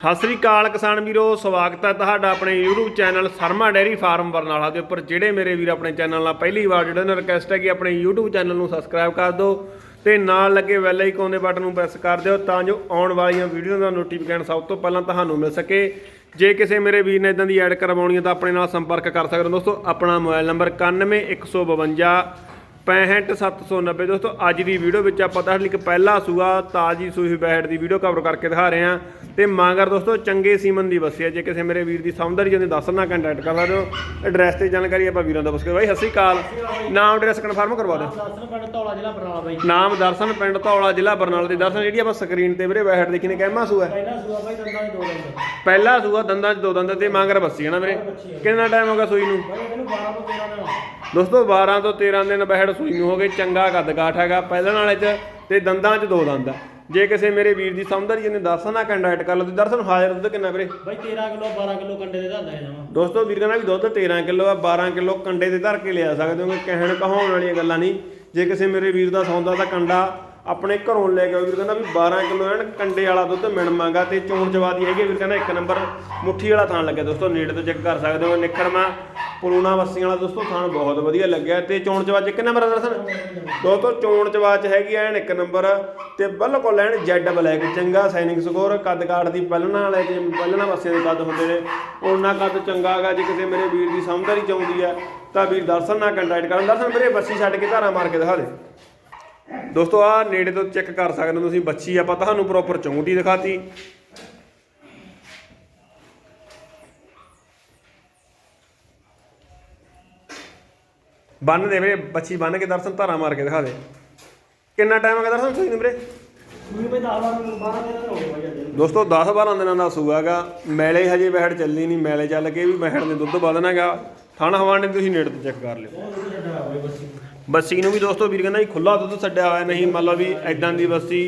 ਸਤਿ ਸ੍ਰੀ ਅਕਾਲ ਕਿਸਾਨ ਵੀਰੋ, ਸਵਾਗਤ ਹੈ ਤੁਹਾਡਾ ਆਪਣੇ YouTube channel Sharma dairy farm Barnala ਦੇ ਉੱਪਰ, ਜਿਹੜੇ ਮੇਰੇ ਵੀਰ ਆਪਣੇ ਚੈਨਲ ਨਾਲ ਪਹਿਲੀ ਵਾਰ ਜੁੜੇ ਨੇ ਰਿਕਵੈਸਟ ਹੈ ਕਿ ਆਪਣੇ YouTube ਚੈਨਲ ਨੂੰ ਸਬਸਕ੍ਰਾਈਬ ਕਰ ਦਿਓ ਤੇ ਨਾਲ ਲੱਗੇ ਬੈਲ ਆਈਕਨ ਦੇ ਬਟਨ ਨੂੰ ਪ੍ਰੈਸ ਕਰ ਦਿਓ ਤਾਂ ਜੋ ਆਉਣ ਵਾਲੀਆਂ ਵੀਡੀਓ ਦਾ ਨੋਟੀਫਿਕੇਸ਼ਨ ਸਭ ਤੋਂ ਪਹਿਲਾਂ ਤੁਹਾਨੂੰ ਮਿਲ ਸਕੇ। ਜੇ ਕਿਸੇ ਮੇਰੇ ਵੀਰ ਨੇ ਇਦਾਂ ਦੀ ਐਡ ਕਰਵਾਉਣੀ ਹੈ ਤਾਂ ਆਪਣੇ ਨਾਲ ਸੰਪਰਕ ਕਰ ਸਕਦੇ ਹੋ ਦੋਸਤੋ, ਆਪਣਾ ਮੋਬਾਈਲ ਨੰਬਰ 91152 65790 ਦੋਸਤੋ, ਅੱਜ ਦੀ ਵੀਡੀਓ ਵਿੱਚ ਆਪਾਂ ਤੁਹਾਡੇ ਲਈ ਇੱਕ ਪਹਿਲਾ ਸੂਆ, ਤਾਜੀ ਸੂਈ ਬੈਹੜ ਦੀ ਵੀਡੀਓ ਕਵਰ ਕਰਕੇ ਦਿਖਾ ਰਹੇ ਹਾਂ। ਤੇ ਮਾਂਗਰ ਦੋਸਤੋ ਚੰਗੇ ਸੀਮਨ ਦੀ ਵਸੀ ਹੈ ਜੇ ਕਿਸੇ ਮੇਰੇ ਵੀਰ ਦੀ ਸਮਝਦਾਰੀ ਜਾਂਦੇ ਦੱਸਣਾ ਕੰਟੈਕਟ ਕਰ ਸਕਦੇ ਹੋ। ਐਡਰੈਸ ਤੇ ਜਾਣਕਾਰੀ ਆਪਾਂ ਵੀਰਾਂ ਦਾ ਪੁੱਛ ਕੇ ਬਾਈ ਸਤਿ ਸ਼੍ਰੀ ਅਕਾਲ। ਨਾਮ ਐਡਰੈਸ ਕਨਫਰਮ ਕਰਵਾ ਦਿਓ। ਦਰਸ਼ਨ ਪਿੰਡ ਧੌਲਾ ਜ਼ਿਲ੍ਹਾ ਬਰਨਾਲਾ ਬਾਈ। ਨਾਮ ਦਰਸ਼ਨ ਪਿੰਡ ਧੌਲਾ ਜ਼ਿਲ੍ਹਾ ਬਰਨਾਲਾ ਦੇ ਦਰਸ਼ਨ। ਜਿਹੜੀ ਆਪਾਂ ਸਕਰੀਨ ਤੇ ਵੀਰੇ ਬੈਠ ਦੇਖੀ ਨੇ ਕਹਿਮਾ ਸੂਆ ਹੈ। ਪਹਿਲਾ ਸੂਆ ਬਾਈ ਦੰਦਾਂ ਦੇ ਦੋ ਦੰਦ। ਪਹਿਲਾ ਸੂਆ ਦੰਦਾਂ 'ਚ ਦੋ ਦੰਦ ਤੇ ਮਾਂਗਰ ਬੱਸੀ ਹੈ ਨਾ ਵੀਰੇ? ਕਿੰਨਾ ਟਾਈਮ ਹੋ ਗਿਆ ਸੂਈ ਨੂੰ? ਬਾਈ ਇਹਨੂੰ 12 ਤੋਂ 13 ਦਿਨ ਦੋਸਤੋ 12 ਤੋਂ 13 ਦਿਨ ਬਹਿੜ ਸੂਈ ਨੂੰ ਹੋ ਗਏ ਚੰਗਾ ਕੱਦ ਕਾਠ ਹੈਗਾ। ਪਹਿਲਣ ਵਾਲੇ 'ਚ ਤੇ ਦੰਦਾਂ 'ਚ ਦੋ ਦੰਦ ਆ। ਜੇ ਕਿਸੇ ਮੇਰੇ ਵੀਰ ਦੀ ਸਮਝਦਾਰੀ ਜਿਹਨੇ ਦੱਸਣਾ ਕੰਟੈਕਟ ਕਰ ਲਓ ਤੇ ਦਰਸ਼ਨ ਹਾਜ਼ਰ ਦੁੱਧ ਕਿੰਨਾ ਵੀਰੇ? ਬਾਈ 13 ਕਿਲੋ 12 ਕਿਲੋ ਕੰਡੇ ਦੇ ਦੰਦ ਹੈ ਜਮਾ। ਦੋਸਤੋ ਵੀਰ ਕਹਿੰਦਾ ਵੀ ਦੁੱਧ 13 ਕਿਲੋ ਆ 12 ਕਿਲੋ ਕੰਡੇ ਤੇ ਧਰ ਕੇ ਲਿਆ ਸਕਦੇ ਹੋ ਕਿ ਕਹਿਣ ਕਹਾਉਣ ਵਾਲੀਆਂ ਗੱਲਾਂ ਨਹੀਂ। ਜੇ ਕਿਸੇ ਮੇਰੇ ਵੀਰ ਦਾ ਸੌਂਦਾ ਤਾਂ ਕੰਡਾ ਆਪਣੇ ਘਰੋਂ ਲੈ ਕੇ ਵੀਰ ਕਹਿੰਦਾ ਵੀ 12 ਕਿਲੋ ਐਨ ਕੰਡੇ ਵਾਲਾ ਦੁੱਧ ਮਿਣਮਾਂਗਾ ਤੇ ਚੋਣ ਚਵਾਦੀ ਹੈਗੀ ਵੀਰ ਕਹਿੰਦਾ ਇੱਕ ਨੰਬਰ ਮੁੱਠੀ ਵਾਲਾ ਥਾਣ ਲੱਗਿਆ। ਦੋਸਤੋ ਨੇੜੇ ਤੋਂ ਚੈੱਕ ਕਰ ਸਕਦੇ ਹੋ ਨਿਖੜਮਾ ਪਲੂਣਾ ਵਸੀਆਂ ਵਾਲਾ ਦੋਸਤੋ, ਥਾਣ ਬਹੁਤ ਵਧੀਆ ਲੱਗਿਆ। ਤੇ ਚੋਣ ਚਵਾਚ ਇੱਕ ਨੰਬਰ ਆ ਦਰਸ਼ਨ? ਦੋਸਤੋ, ਚੋਣ ਚਵਾਚ ਹੈਗੀ ਐਨ ਇੱਕ ਨੰਬਰ। ਤੇ ਬਿਲਕੁਲ ਐਨ ਜੈਡ ਬਲੈਕ, ਚੰਗਾ ਸਾਈਨਿੰਗ ਸਕੋਰ ਕੱਦ ਕਾਠ ਦੀ ਪਹਿਲਣਾ ਵਾਲੇ ਜੇ ਪਹਿਲਣਾ ਵਸੀਆਂ ਦੇ ਕੱਦ ਹੁੰਦੇ ਨੇ। ਉਹਨਾਂ ਕੱਦ ਚੰਗਾ ਹੈਗਾ ਜੇ ਕਿਸੇ ਮੇਰੇ ਵੀਰ ਦੀ ਸਮਝਦਾਰੀ ਚਾਹੁੰਦੀ ਆ, ਤਾਂ ਵੀਰ ਦਰਸ਼ਨ ਨਾਲ ਕੰਟੈਕਟ ਕਰਨ। ਦਰਸ਼ਨ ਮੇਰੇ ਬੱਸੀ ਛੱਡ ਕੇ ਧਾਰਾ ਮਾਰ ਕੇ ਦਿਖਾ ਦੇ। ਦੋਸਤੋ ਆ ਨੇੜੇ ਤੋਂ ਚੈੱਕ ਕਰ ਸਕਦੇ ਹੋ ਤੁਸੀਂ ਬੱਚੀ ਆਪਾਂ ਤੁਹਾਨੂੰ ਪ੍ਰੋਪਰ ਚੌਂਟੀ ਦਿਖਾਤੀ। ਬੰਨ ਦੇ ਵੀਰੇ ਬੱਚੀ ਬੰਨ ਕੇ ਦਰਸ਼ਨ ਧਾਰਾ ਮਾਰ ਕੇ ਦਿਖਾ ਦੇ। ਕਿੰਨਾ ਟਾਈਮ ਹੋ ਗਿਆ ਦਰਸ਼ਨ? ਸੂਈ ਨੂੰ ਵੀਰੇ। ਸੂਈ ਬਾਈ 10 12 12 13 ਦਿਨ ਹੋ ਗਏ ਬਾਈ ਅੱਜ। ਦੋਸਤੋ 10 12 ਦਿਨਾਂ ਦਾ ਸੂਆ ਹੈਗਾ। ਮੈਲੇ ਹਜੇ ਬਹਿੜ ਚੱਲੀ ਨਹੀਂ ਮੈਲੇ ਚੱਲ ਕੇ ਵੀ ਬਹਿੜ ਨੇ ਦੁੱਧ ਵਧਣਾਗਾ ਥਣ ਹਵਾਨੇ ਤੁਸੀਂ ਨੇੜੇ ਤੋਂ ਚੈੱਕ ਕਰ ਲਿਓ। ਬੱਸੀ। ਨੂੰ ਵੀ ਦੋਸਤੋ ਵੀਰ ਕਹਿੰਦਾ ਜੀ ਖੁੱਲਾ ਦੁੱਧ ਛੱਡਿਆ ਹੋਇਆ ਨਹੀਂ ਮੰਨ ਲਓ ਵੀ ਐਦਾਂ ਦੀ ਬੱਸੀ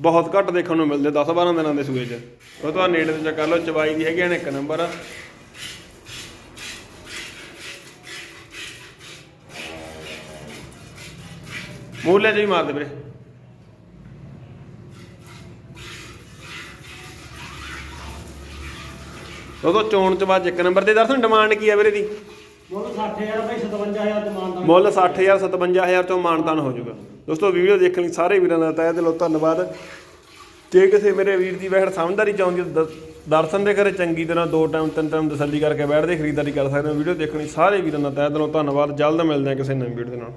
ਬਹੁਤ ਘੱਟ ਦੇਖਣ ਨੂੰ ਮਿਲਦੇ 10 12 ਦਿਨਾਂ ਦੇ ਸੂਏ 'ਚ। ਉਹ ਤੋਂ ਨੇੜੇ ਤੋਂ ਚੈੱਕ ਕਰ ਲਓ ਚਵਾਈ ਦੀ ਹੈਗੀ ਨੇ ਇੱਕ ਨੰਬਰ। ਮੂਲੇ ਜੀ ਮਾਰ ਦੇ ਵੀਰੇ। ਤੋਂ ਚੋਣ ਚ ਬਾਅਦ ਇੱਕ ਨੰਬਰ ਦੇ ਦਰਸ਼ਨ ਡਿਮਾਂਡ ਕੀ ਆ ਵੀਰੇ ਦੀ? ਮੁੱਲ 60000 ਬਾਈ 57000 ਤੇ ਮਾਨਦਾ ਮੁੱਲ 60000 57000 ਤੋਂ ਮਾਨਤਾਨ ਹੋ ਜਾਊਗਾ। ਦੋਸਤੋ ਵੀਡੀਓ ਦੇਖਣ ਲਈ ਸਾਰੇ ਵੀਰਾਂ ਦਾ ਤਹਿ ਦਿਲੋਂ ਧੰਨਵਾਦ। ਜੇ ਕਿਸੇ ਮੇਰੇ ਵੀਰ ਦੀ ਬਹਿੜ ਸਮਝਦਾਰੀ ਚਾਹੁੰਦੀ ਹੈ ਦਰਸ਼ਨ ਦੇ ਘਰੇ ਚੰਗੀ ਤਰ੍ਹਾਂ ਦੋ ਟਾਈਮ ਤਿੰਨ ਟਾਈਮ ਤਸੱਲੀ ਕਰਕੇ ਬੈਠਦੇ ਖਰੀਦਦਾਰੀ ਕਰ ਸਕਦੇ ਹੋ। ਵੀਡੀਓ ਦੇਖਣ ਲਈ ਸਾਰੇ ਵੀਰਾਂ ਦਾ ਤਹਿ ਦਿਲੋਂ ਧੰਨਵਾਦ। ਜਲਦ ਮਿਲਦੇ ਹਾਂ ਕਿਸੇ ਨਵੀਂ ਵੀਡੀਓ ਦੇ ਨਾਲ।